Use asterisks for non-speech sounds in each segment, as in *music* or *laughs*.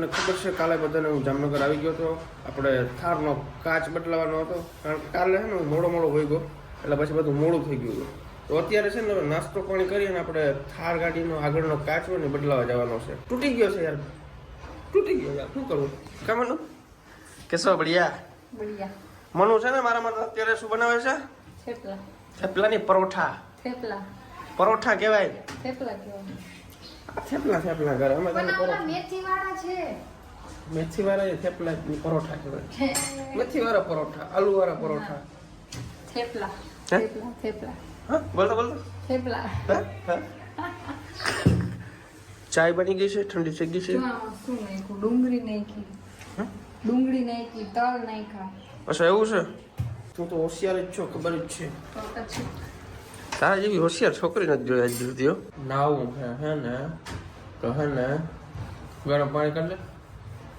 તમને ખબર છે કાલે બધાને હું જામનગર આવી ગયો હતો. આપણે થારનો કાચ બદલાવાનો હતો. કારણ કે કાલે છે ને મોડો મોડો હોઈ ગયો. એટલે પછી બધું મોડું થઈ ગયું તો અત્યારે છે ને નાસ્તો પાણી કરીને આપણે થાર ગાડીનો આગળનો કાચ હોય ને બદલાવા જવાનો છે. તૂટી ગયો છે યાર. તૂટી ગયો યાર. શું કરવું? કામનું કેસો બળિયા બઢિયા. મનુ છે ને મારા માટે અત્યારે શું બનાવે છે? થેપલા. થેપલાની પરોઠા. થેપલા. પરોઠા કહેવાય. થેપલા કહેવાય. થેપલા થેપલા કરે. અમે તને પણ મેથી વાળા છે. મેથી વાળા થેપલા પરોઠા કહેવાય. મેથી વાળા પરોઠા આલુ વાળા પરોઠા. થેપલા. થેપલા થેપલા. હા? બોલતો બોલતો. થેપલા? ચાય બની ગઈ છે? ઠંડી થઈ ગઈ છે? શું નાખ્યું? ડુંગળી નાખી. હે? ડુંગળી નાખી તલ નાખ્યા. અચ્છા એવું છે? તું તો હોશિયાર જ છો ખબર જ છે. તો પછી તારા જેવી હોશિયાર છોકરી નથી જોઈ આજ સુધી હો. નાવું હે હે ને? તો હે ને ગરમ પાણી કરી લે.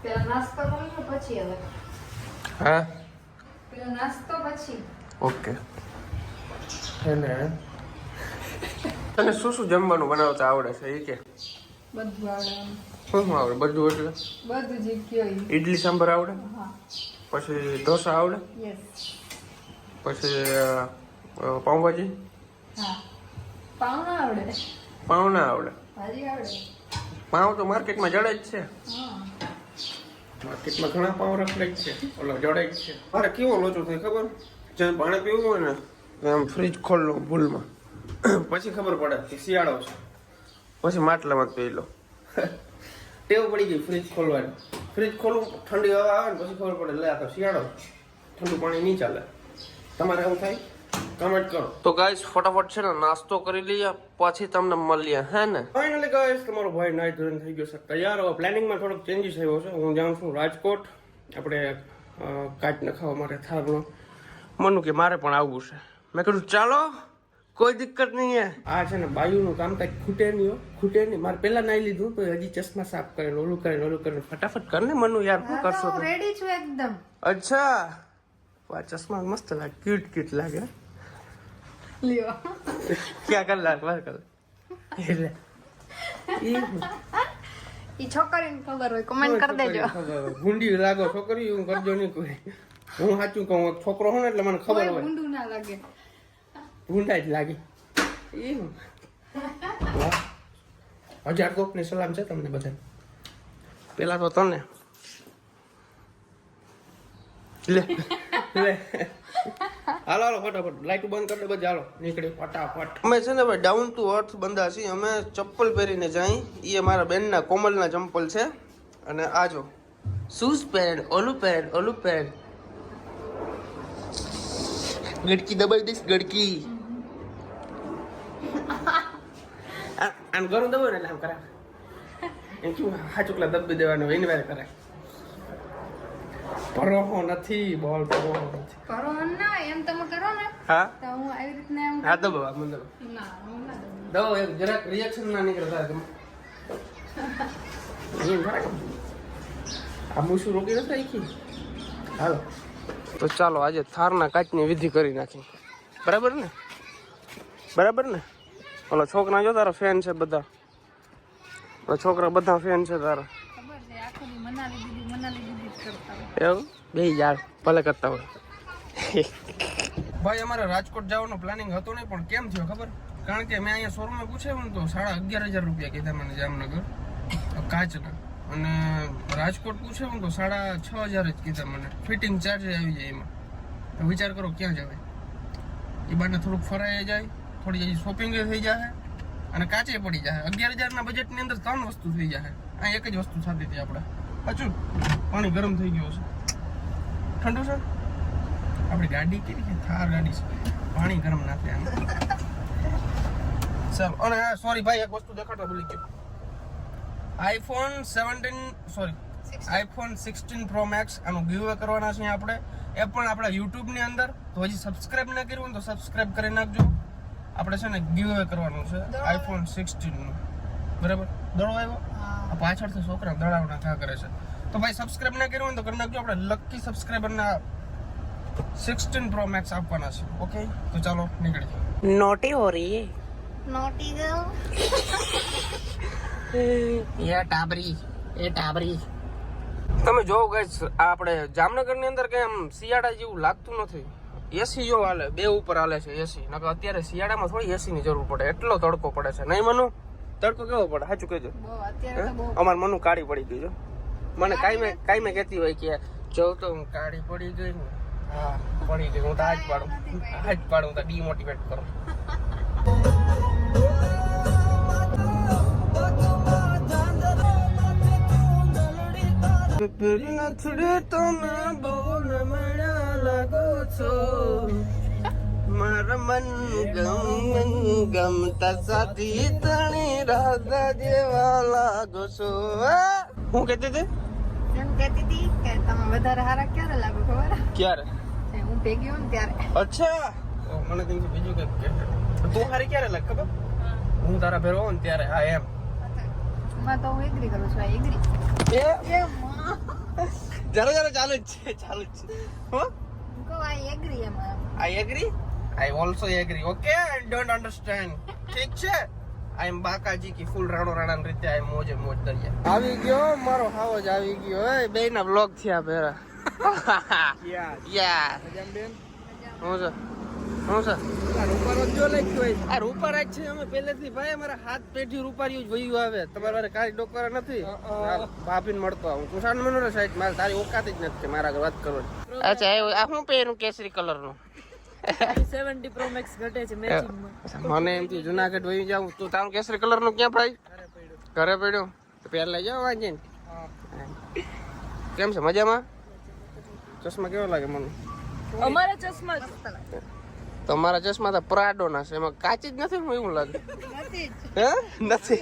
પેલા નાસ્તો કરી લો પછી હવે. હા? પેલા નાસ્તો પછી. ઓકે. હે ને? તને શું શું જમવાનું બનાવતા આવડે છે એ કે? બધું આવડે શું શું આવડે? બધું એટલે? બધું જે કયો ઈડલી ઇડલી સાંભાર આવડે? પછી ઢોસા આવડે? યસ પછી પાઉંભાજી? પાવ ના આવડે. પાવ ના આવડે. ભાજી તો માર્કેટમાં જડે જ છે. માર્કેટમાં ઘણા પાઉં રખડે જ છે. ઓલો જડે જ છે. મારે કેવો લોચો થાય ખબર? જ્યાં પાણી પીવું હોય ને આમ ફ્રીજ ખોલો ભૂલમાં. પછી ખબર પડે કે શિયાળો છે. પછી માટલામાં જ પી લો ટેવ પડી ગઈ ફ્રીજ ખોલવાની. ફ્રીજ ખોલવું ઠંડી હવા આવે ને પછી ખબર પડે લે આ તો શિયાળો ઠંડુ પાણી નહીં ચાલે. તમારે એવું થાય? કમેન્ટ કરો તો ગાઈસ ફટાફટ છે ને નાસ્તો કરી લઈએ પછી તમને મળીએ હે ને ફાઇનલી ગાઈસ તમારો ભાઈ નાઈ ધોઈને થઈ ગયો છે તૈયાર હવે પ્લાનિંગમાં થોડોક ચેન્જીસ આવ્યો છે હું જાઉં છું રાજકોટ આપણે અ, કાચ નખાવા માટે થારનો મનુ કે મારે પણ આવવું છે. મેં કીધું ચાલો કોઈ દિક્કત નહીં હે. આ છે ને બાયુનું કામ કાંઈ ખૂટે નહીં હો ખૂટે નહીં. મારે પહેલા નાઈ લીધું તો હજી ચશ્મા સાફ કરીને ઓલું કરીને ઓલું કરીને ફટાફટ કર ને મનુ યાર શું કરશો હા તો? તું? રેડી છું એકદમ. અચ્છા. આ ચશ્મા મસ્ત લાગે ક્યુટ ક્યુટ લાગે લ્યો ક્યાં લાગ વાર કર એટલે ઈ છોકરીને ખબર હોય કમેન્ટ કરી દેજો ગુંડી લાગો છોકરી હું કરજો નહીં કોઈ હું સાચું કહું છોકરો ને એટલે મને ખબર હોય. ઊંડું ના લાગે ગુંડા જ લાગે હું. હજાર કોકની સલામ છે તમને બધા પેલા તો તને. લે. લે. હાલો હાલો ફટાફટ. લાઈટ બંધ કરી દે બધા હાલો નીકળી. ફટાફટ. અમે છે ને ભાઈ ડાઉન ટુ અર્થ બંધા છીએ. અમે ચપ્પલ પહેરીને જાય. એ મારા બેનના કોમલના ચંપલ છે. અને આ જો. શૂઝ પહેર ઓલું પહેર ઓલું પહેર ગડકી દબાઈ દઈશ ગડકી. આમ ગરમ દબાવ ને એટલે આમ કરાય એમ કેવું? હાચુકલા દબી દેવાનું એની વાર કરાય. પરોહો નથી બોલ પરોહો નથી. કરો ના એમ તમે કરો ને હા? તો હું આવી રીતના એમ હા દબાવ આ મને ના હું ના દઉં. એક જરાક રિએક્શન ના નીકળતા તમે *laughs* આ મૂછું રોકી નથી રાખી હાલો. તો ચાલો આજે થારના કાચની વિધિ કરી નાખી. બરાબર ને? બરાબર ને? ઓલો છોકરા જો તારા ફેન છે બધા. ઓલા છોકરા બધા ફેન છે તારા ખબર છે આખો દી મનાલી દીદી મનાલી દીદી જ કરતા હોય એવું બે યાર, ભલે કરતા હોય. ભાઈ, અમારે રાજકોટ જવાનો પ્લાનિંગ હતો નહીં, પણ કેમ થયો ખબર? કારણ કે મેં અહીંયા શોરૂમમાં પૂછ્યું તો સાડા અગિયાર હજાર રૂપિયા કીધા મને જામનગર, કાચના. અને રાજકોટ પૂછ્યું તો સાડા છ હજાર જ કીધા મને. ફિટિંગ ચાર્જ આવી જાય એમાં. તો વિચાર કરો, ક્યાં જવાય? એ બાને થોડુંક ફરાઈ જાય, થોડી શોપિંગ થઈ જાય અને કાચે પડી જાય અગિયાર હજારના બજેટની અંદર ત્રણ વસ્તુ થઈ જાય આ એક જ વસ્તુ થતી હતી આપણે. સાચું પાણી ગરમ થઈ ગયું છે ઠંડુ છે? આપણી ગાડી કેવી છે? થાર ગાડી છે. પાણી ગરમ ના થાય. ચાલો અને હા સોરી ભાઈ એક વસ્તુ દેખાડતા ભૂલી ગયો. IPhone seventeen sorry iPhone sixteen pro max આનું ગીવ કરવાના છે આપણે. એ પણ આપણા યુટ્યુબની અંદર. તો હજી સબસ્ક્રાઇબ ના કર્યું તો સબસ્ક્રાઇબ કરી નાખજો. આપણે છે ને ગીવ કરવાનું છે આઈફોન સિક્સટીનનું બરાબર? દડો આવ્યો? પાછળથી છોકરા દડાવના થા કરે છે. તો ભાઈ સબસ્ક્રાઇબ ના કર્યું હોય તો કરી નાખજો. આપણે લકી સબસ્ક્રાઇબરના સિક્સટીન પ્રો મેક્સ આપવાના છે. ઓકે તો ચાલો નીકળી નોટી હો રહી નોટી ગર્લ યે ટાબરી એ ટાબરી. તમે જોવો ગાઈસ આપણે જામનગરની અંદર કે આમ શિયાળા જેવું લાગતું નથી. એસી જો હાલે બે ઉપર હાલે છે એસી નકર અત્યારે શિયાળામાં થોડી એસીની જરૂર પડે. એટલો તડકો પડે છે. નહીં મનુ? તડકો કેવો પડે? સાચું કહેજો. બહુ અત્યારે અમાર મનુ કાળી પડી ગઈ જો મને કાંઈ મેં કાંઈ મેં કહેતી હોય કે જો તો હું કાળી પડી ગઈ ને હા પડી ગઈ. હું તો આજ પાડું. આજ પાડું હું તો ડીમોટિવેટ કરું. *laughs* પેલી નથડી તમે બહુ મન ગમ ગમતા સાથી તણી રાધા જેવા લાગો છો હું? કહેતી હતી? એમ કહેતી હતી કે તમે વધારે હારા ક્યારે લાગો ખબર? ક્યારે? હું ભેગી ને ત્યારે. અચ્છા! મને તેમ બીજું કંઈક કે તું હારી ક્યારે લાગ ખબર? હું. તારા ભેરો હોઉં ને ત્યારે હા એમ. એમાં તો હું એગ્રી કરું છું આ એગ્રી એ એ માં જરા જરા ચાલુ જ છે ચાલુ જ છે. હો? હું કહું આ એગ્રી એમાં I agree I also agree okay I don't understand ઠીક છે? આઈ એમ બાકાજી કી ફૂલ રાણો રાણા રીતે આઈ મોજે મોજ દરિયા આવી ગયો મારો હાવો જ આવી ગયો. એ બે ના બ્લોગ થયા પેરા યા. બેન? હું છે? હું છે? રૂપારો જો લખ્યું હોય આ રૂપારા જ છે અમે પહેલેથી ભાઈ અમારા હાથ પેઢી રૂપારીઓ જ વયું આવે. તમારે મારે કાંઈ ડોકરા નથી? ભાભીને મળતો આવું. કુશાન મનોરે સાહેબ મારે તારી ઓકાત જ નથી મારા વાત કરો અચ્છા આ હું પહેરું કેસરી કલરનું? 70 Pro Max ઘટે છે મને એમ કે જૂનાગઢ વહી જાઉં તું તારું કેસરી કલરનું ક્યાં પડ્યું. ઘરે પડ્યો? તો પેર લઈ જાવ કેમ છે મજામાં? ચશ્મા કેવા લાગે મને? અમારા ચશ્મા તમારા ચશ્મા તો પ્રાડો ના છે એમાં કાચી જ નથી એવું લાગે? હે? નથી?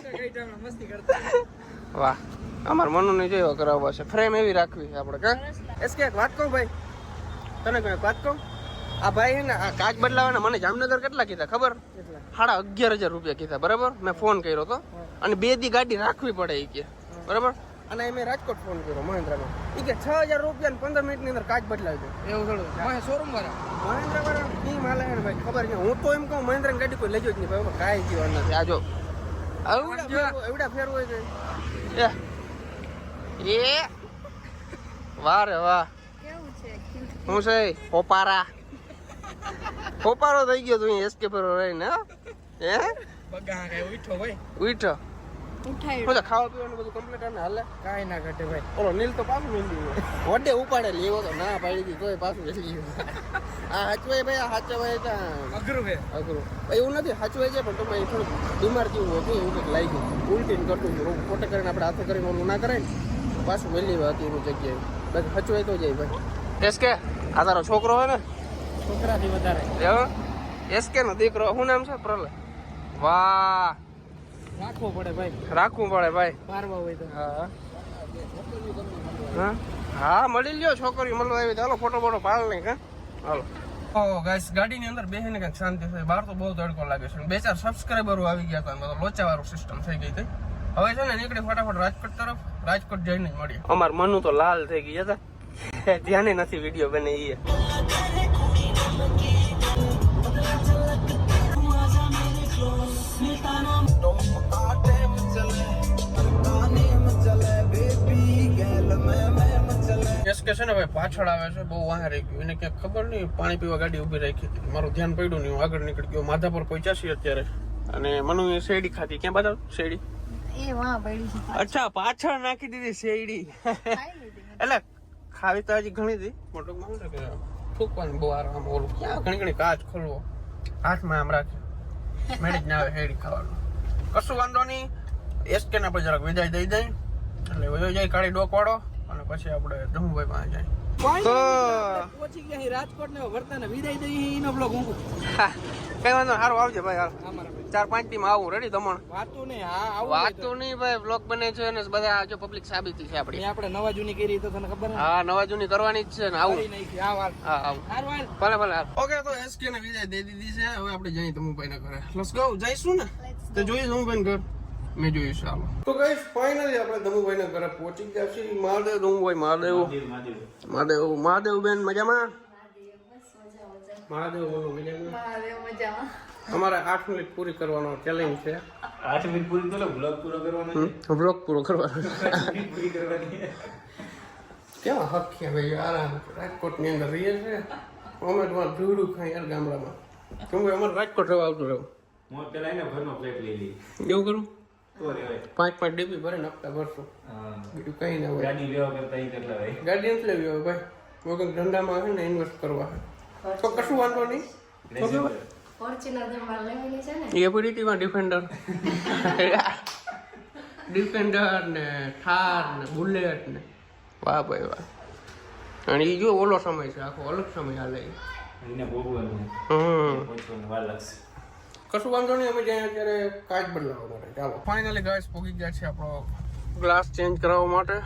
વાહ. અમાર મનુ ને જોયો કરાવવા છે. ફ્રેમ એવી રાખવી આપણે કા? એસ કે વાત કહું ભાઈ? તને કઈ વાત કહું? આ ભાઈ હે ને આ કાચ બદલાવાના મને જામનગર કેટલા કીધા ખબર? સાડા અગિયાર હજાર રૂપિયા કીધા બરાબર? મેં ફોન કર્યો હતો અને બે દી ગાડી રાખવી પડે એ કે બરાબર? અને મેં રાજકોટ ફોન કર્યો મહેન્દ્રમાં એ કે છ હજાર રૂપિયા ને પંદર મિનિટની અંદર કાચ બદલાવી દે. એવું થોડું? શોરૂમ વાળા મહેન્દ્રા વાળા. કી માલે હે ભાઈ ખબર નહીં હું તો એમ કહું મહેન્દ્ર ગાડી કોઈ લેજો જ નહીં ભાઈ કાંઈ જીવન નથી. આજો એવડા ફેર હોય છે. એ. એ. વાહ રે વાહ. કેવું છે. હું છે? હોપારા. હોપારો થઈ ગયો તું એસકે પર રહીને હો? હે? ઉઠો ભાઈ. ઉઠો. ઉઠાય ઓલા ખાવા પીવાનું બધું કમ્પ્લીટ આને હાલે. કાઈ ના ઘટે ભાઈ. ઓલો નીલ તો પાછું મેંદી વડે ઉપાડે લેવો તો ના પાડી દી તોય પાછું વેચી ગયો. આ હાચવાય ભાઈ આ હાચવાય તો અઘરું છે. અઘરું. એવું નથી હાચવાય છે પણ તમે થોડુંક બીમાર જેવું હતું એવું કંઈક લાગી ગયું ઉલટીને કરતું હતું. ખોટે કરીને આપણે હાથે કરીને ઓલું ના કરાય ને પાછું વહેલી હતી એની જગ્યાએ. બાકી હચવાય તો જાય ભાઈ. કેસ કે આ તારો છોકરો હોય ને? છોકરાથી વધારે. એવો? એસ કે નો દીકરો? શું નામ છે પ્રલય વાહ. રાખવું પડે ભાઈ. રાખવું પડે ભાઈ. પારવા હોય તો. હા. હા? હા મળી લ્યો છોકરી મળવા આવી ચાલો ફોટો ફોટો પાડ નહીં હા? હાલો. ઓ ગાઈસ ગાડીની અંદર બેસીને કંઈક શાંતિ થઈ બહાર તો બહુ તડકો લાગે છે. બે ચાર સબસ્ક્રાઈબરો આવી ગયા હતા. લોચાવાળું સિસ્ટમ થઈ ગઈ હતી. હવે છે ને નીકળી ફટાફટ રાજકોટ તરફ. રાજકોટ જઈને મળીએ. અમાર મનુ તો લાલ થઈ ગઈ હતા ધ્યાને નથી વીડિયો બને ઈ. કે છે ને ભાઈ પાછળ આવે છે બહુ વાહ રહી ગયું. એને ક્યાંક ખબર નહીં પાણી પીવા ગાડી ઊભી રાખી હતી. મારું ધ્યાન પડ્યું નહીં હું આગળ નીકળી ગયો. માધાપર પહોંચ્યા અત્યારે. અને મનુ એ શેરડી ખાધી. ક્યાં બધા શેરડી? અચ્છા પાછળ નાખી દીધી શેરડી. મેં. એટલે ખાવી તો હજી ઘણી હતી મોટો માંગ કે ફૂકવાનું બહુ આરામ ઓલું. ક્યાં ઘણી ઘણી કાચ ખોલવો. હાથમાં આમ રાખે મેળી જ ના આવે શેરડી ખાવાનું. કશું વાંધો નહીં. એસકે ના પછી જરાક વિદાય દઈ દઈ. એટલે વયો જાય કાળી ડોકવાડો અને પછી આપણે ધમુભાઈ પાસે જાય. તો પહોંચી ગયા અહીં રાજકોટ ને વર્તાને વિદાય દઈ એનો બ્લોગ હું હા, કઈ વાંધો નહીં, આવજે ભાઈ હાલ ચાર પાંચ ટીમ આવું રેડી દમણ વાતું નહીં હા આવું વાત તો. નહીં ભાઈ બ્લોગ બને છે અને બધા જો પબ્લિક સાબિતી છે. આપણી. આપણે નવા જૂની કરી તો તને ખબર હા? નવા જૂની કરવાની જ છે ને આવું. હા આવું. ભલે ભલે ઓકે તો એસકે ને વિદાય દે દીધી છે. હવે આપણે જઈએ તમુભાઈ ના ઘરે. લેટ્સ ગો જઈશું ને? તો તો જોઈએ તમુભાઈ ઘર. મેં જોયું ચાલો તો ગાઈસ ફાઇનલી આપણે તમુભાઈ ના ઘરે પહોંચી ગયા છીએ. મહાદેવ ધમુભાઈ મહાદેવ. મહાદેવ મહાદેવ. બેન મજામાં? મહાદેવ બોલો મજામાં? અમારે આઠ મિનિટ પૂરી કરવાનો ચેલેન્જ છે. આઠ મિનિટ પૂરી તો બ્લોગ પૂરો કરવાનો બ્લોગ પૂરો કરવાનો પૂરી કરવાની કેવા હક્યા ભાઈ આરામ રાજકોટની અંદર રહીએ છે અમે તમારે ધૂળું ખાઈ યાર ગામડામાં. કેમ કે અમારે રાજકોટ રહેવા આવતું રહેવું હું પેલા એને ઘરનો ફ્લેટ લઈ લઈ એવું કરું? પાંચ પાંચ ડીપી ભરે હપ્તા ભરશું. બીજું કંઈ ના હોય. ગાડી લેવા કરતા કેટલા હોય? ગાડી નથી લેવી હોય ભાઈ. વગર ધંધામાં છે ને ઇન્વેસ્ટ કરવા તો કશું વાંધો નહીં. એ ડિફેન્ડર ડિફેન્ડર ને થાર ને બુલેટ ને. વાહ ભાઈ વાહ. અને એ જો ઓલો સમય છે આખો અલગ સમય હાલે હમ. કશું વાંધો નહીં અમે જ્યાં અત્યારે કાચ બદલાવવા માટે. ચાલો. ફાઇનલી ગાઈસ પોગી ગયા છે આપણો ગ્લાસ ચેન્જ કરાવવા માટે.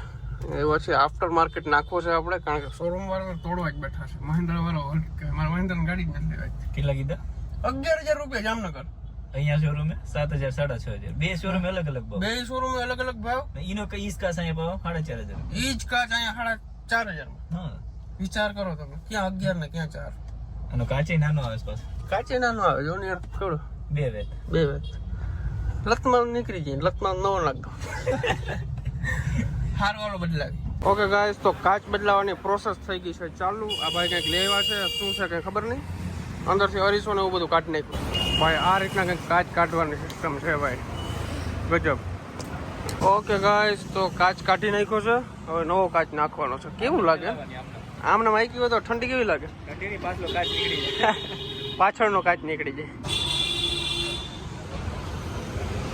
એ છે આફ્ટર માર્કેટ નાખવો છે આપણે કારણ કે શોરૂમ વાળા તોડવા જ બેઠા છે. મહિન્દ્રા વાળો મારા મહિન્દ્રા ગાડી જ નથી લેવાય કેટલા કીધા? અગિયાર હજાર રૂપિયા જામનગર. અહીંયા શોરૂમે સાત હજાર સાડા છ હજાર. બે શોરૂમ અલગ અલગ ભાવ? બે શોરૂમ અલગ અલગ ભાવ. ઈનો કઈ ઈસ કાચ અહીંયા ભાવ? સાડા ચાર હજાર. ઈજ કાચ અહીંયા સાડા ચાર હજાર હા. વિચાર કરો તમે ક્યાં અગિયાર ને ક્યાં ચાર? અને કાચે નાનો આવે પાછો. કાચે નાનો આવે જો ને યાર કેવડો બે વેત બે વેત લતમાં નીકળી જાય લતમાં નવો નાખતો હાર વાળો બદલાવી ઓકે ગાઈસ તો કાચ બદલાવાની પ્રોસેસ થઈ ગઈ છે. ચાલુ. આ ભાઈ કંઈક લેવા છે શું છે કંઈ ખબર નહીં. અંદરથી અરીસો ને એવું બધું કાઢી નાખ્યું. ભાઈ આ રીતના કંઈક કાચ કાઢવાની સિસ્ટમ છે ભાઈ. ગજબ. ઓકે ગાઈસ તો કાચ કાઢી નાખ્યો છે. હવે નવો કાચ નાખવાનો છે. કેવું લાગે? આમને માઈકી હોય તો ઠંડી કેવી લાગે? કાચ નીકળી જાય. *laughs* પાછળનો કાચ નીકળી જાય.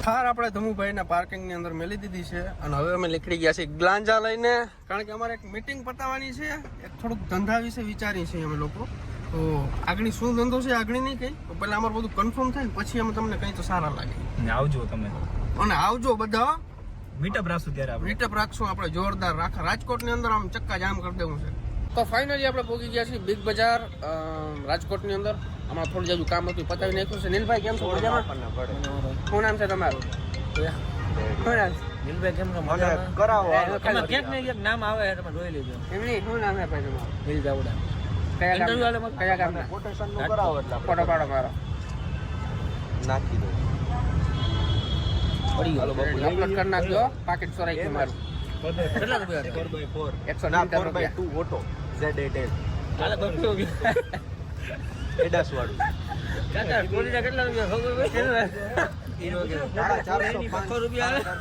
થાર આપણે ધમુભાઈના પાર્કિંગની અંદર મેલી દીધી છે અને હવે અમે નીકળી ગયા છીએ ગ્લાંજા લઈને. કારણ કે અમારે એક મીટિંગ પતાવવાની છે. એક થોડુંક ધંધા વિશે વિચારી છીએ અમે લોકો. તો આગળ શું ધંધો છે આગળ નહીં કંઈ? તો પહેલાં અમારું બધું કન્ફર્મ થાય ને પછી અમે તમને કંઈ તો સારા લાગે. ને આવજો તમે. અને આવજો બધા. મીટઅપ રાખશું ત્યારે આપણે. મીટઅપ રાખશું આપણે જોરદાર. રાખા રાજકોટની અંદર આમ ચક્કા જામ કરી દેવું છે. તો ફાઇનલી આપણે પહોંચી ગયા છીએ બિગ બજાર રાજકોટની અંદર. આમાં થોડું જાજુ કામ હતું પતાવી નાખ્યું છે. નીલભાઈ કેમ છો? મજામાં? શું નામ છે તમારું? શું નામ? દિલભાઈ કેમ છો? કરાવો એમાં ક્યાંક ને ક્યાંક નામ આવે તમે જોઈ લેજો. એમની શું નામ છે ભાઈ તમારું? દિલ જાવડા કયા કામ કયા કોટેશનનું કરાવો એટલે ફોટો પાડો મારો. નાખી દો. પડી ગયો. અપલોડ કરી નાખજો પાકેટ ચોરાઈ ગયું મારું. કેટલા રૂપિયા બાય રૂપિયા. ઓટો હાલે એડાસ વાળું કેટલા રૂપિયા